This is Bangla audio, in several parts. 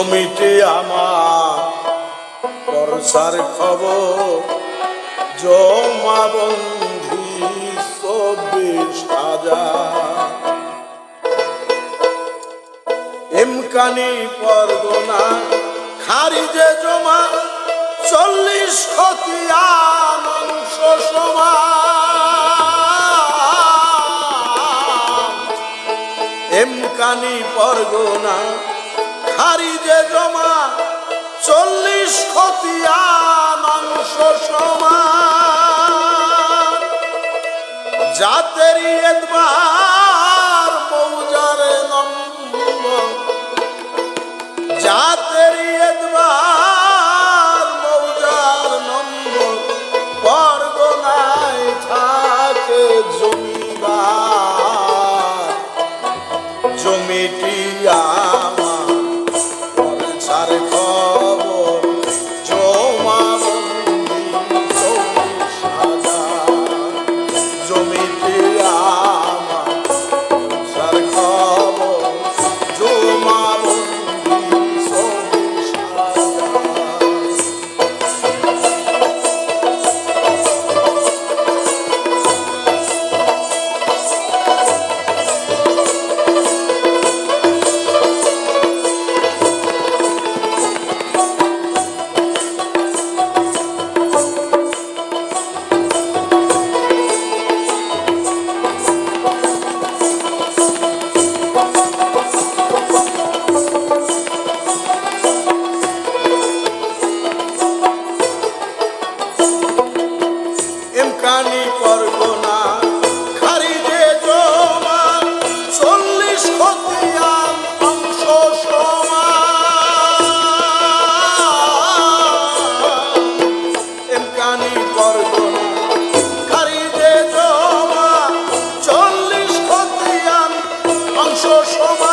জমিটি আমার বর্ষার খবর। জমা বন্ধি চব্বিশ হাজার। এমকানি পরগনা খারিজে জমা, চল্লিশ খতিয়া মাংস সমান। এমকানি পরগনা খারিজে জমা চল্লিশ খতিয়া মাংস সমান। জাতের এদবার সমাজ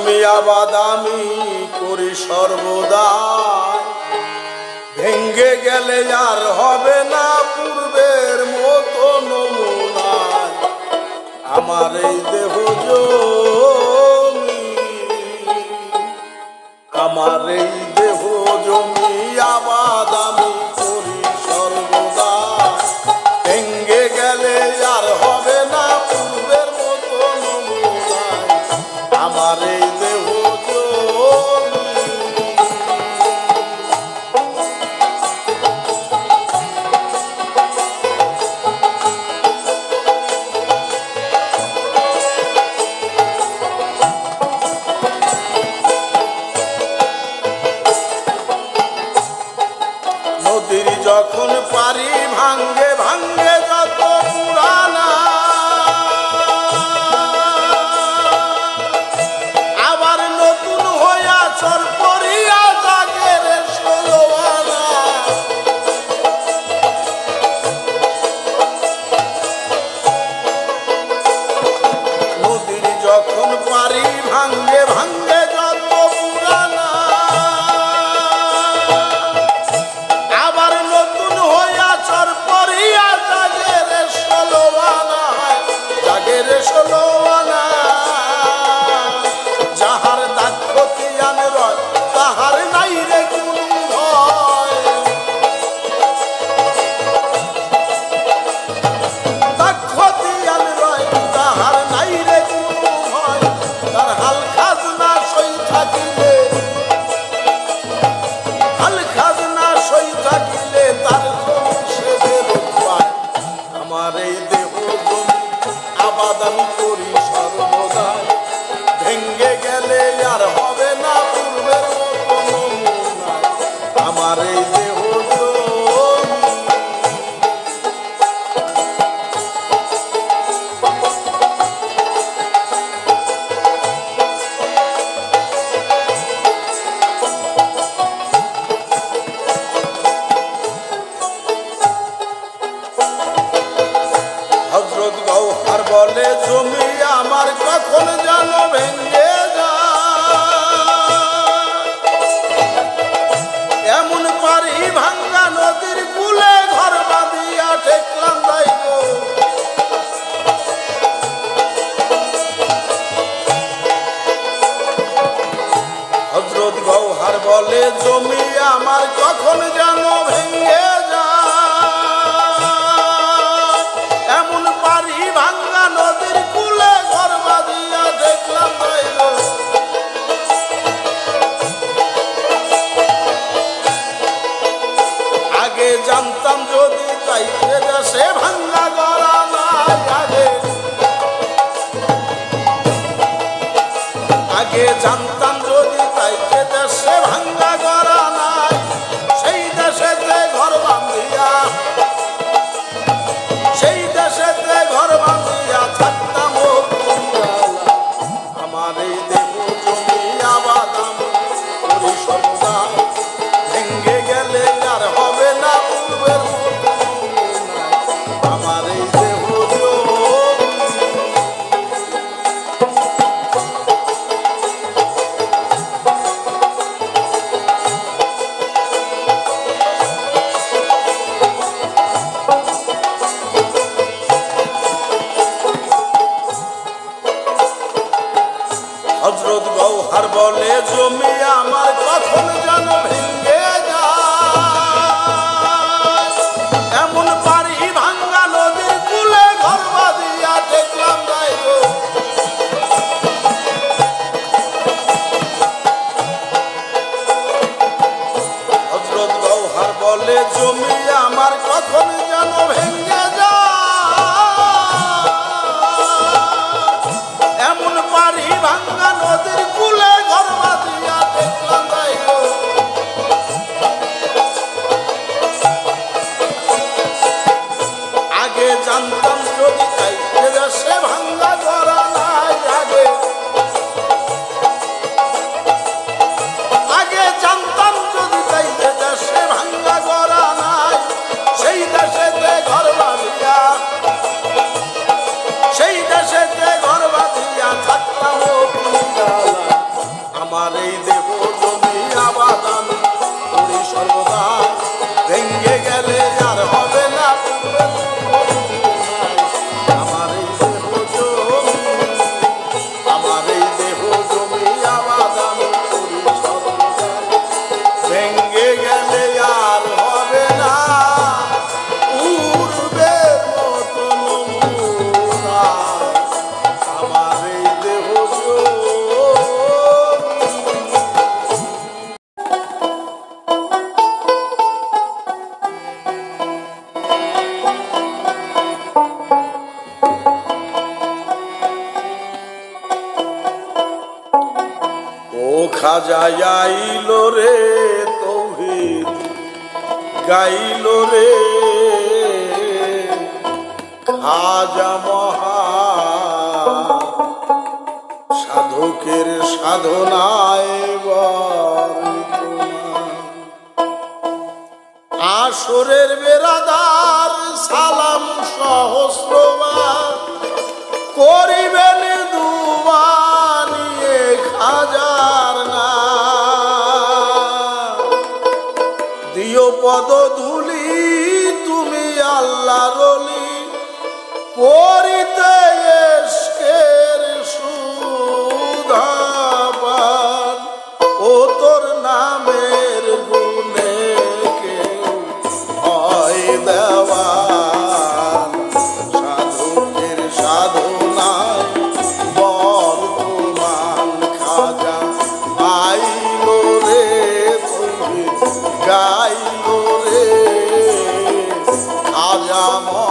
তুমি আবাদ আমি করি সর্বদা। ভেঙ্গে গেলে আর হবে না পূর্বের মতো নমুনা। আমার এই দেহ জমি, আমার এই দেহ জমি আবাদ আসরের বেড়াদার সালাম সহস্রবার করিবেন খাজা মহান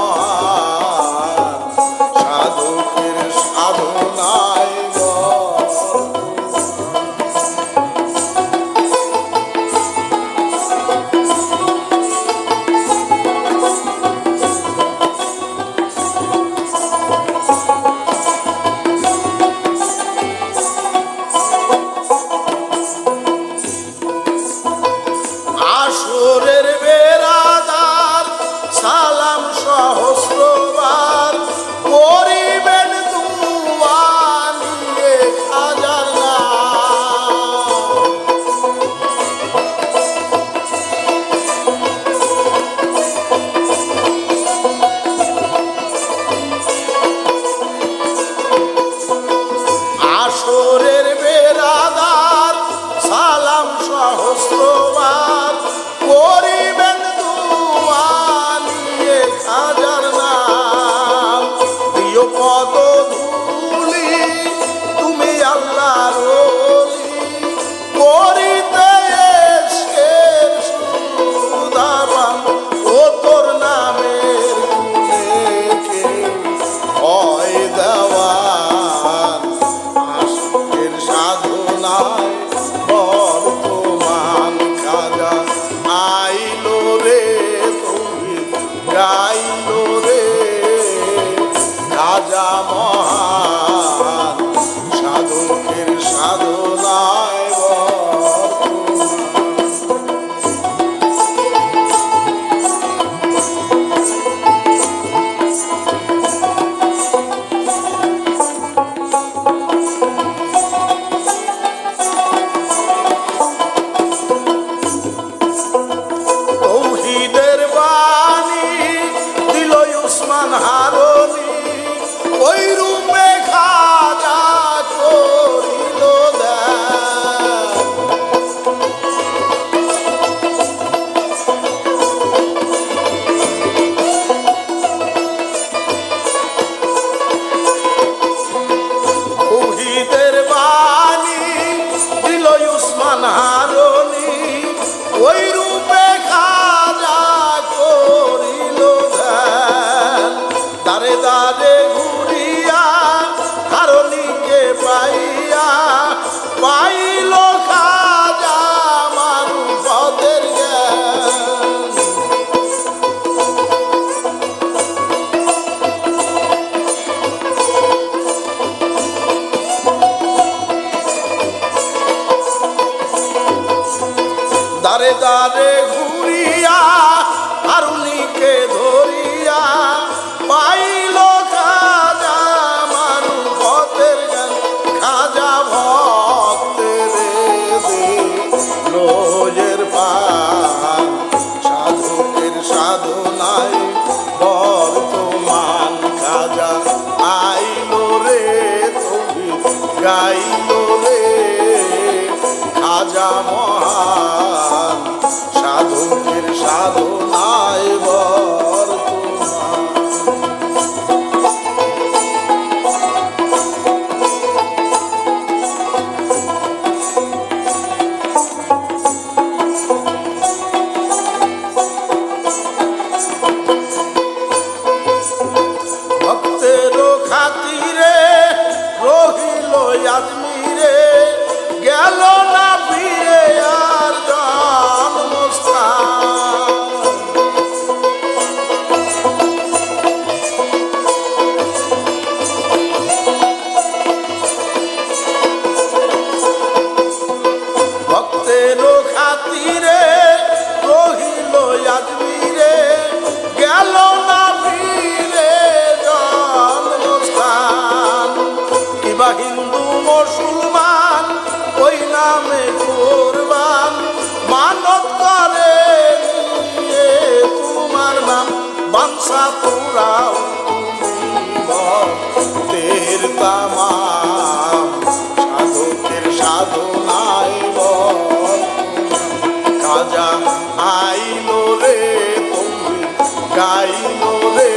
গাইলো রে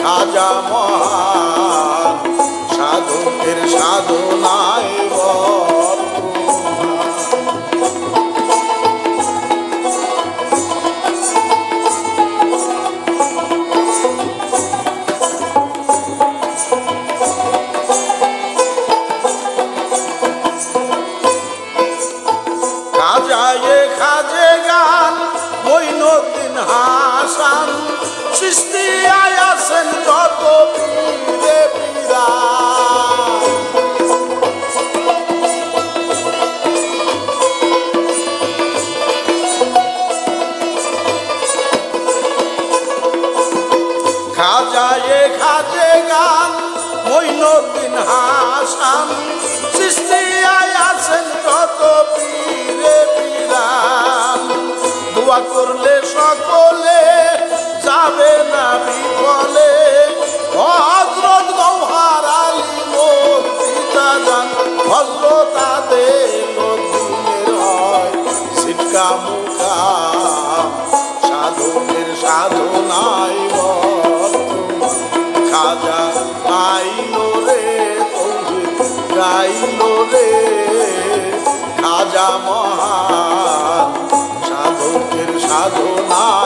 খাজা মহান সাধকের সাধনায় খাজায়ে খাজে গান মইনুদ্দিন হাসান। সৃষ্টি আয়াসেন যত পীরে পীরান দোয়া করলে সকলে যাবে না বিফলে। হজরত গৌহার আলী মোর পিতা যান, হজরত আদের হয় সিটকা মুখা। সাধকের সাধনাই খাজা মহান সাধকের সাধনায়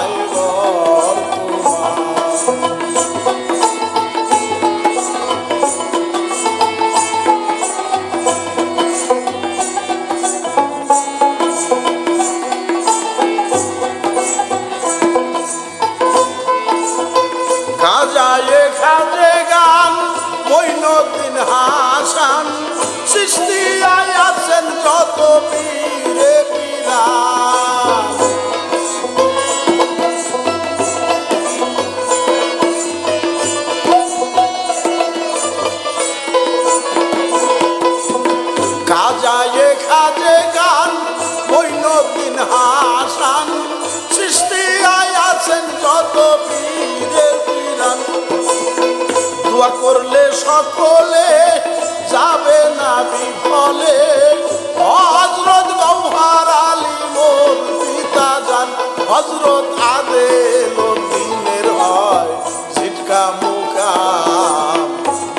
হজরত আদেল দিনের হয় সিটকা মুকাম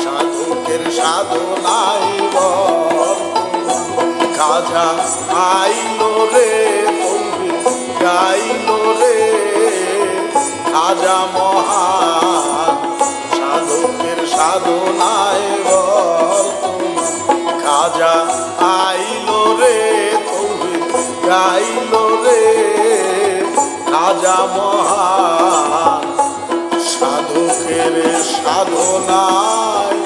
সাধকের সাধনাই খাজা আইলো রে গাইলো রে। খাজা মহান সাধকের সাধনায় খাজা আইলো রে গাইলো রে। রাজা মহা সাধকের সাধনায়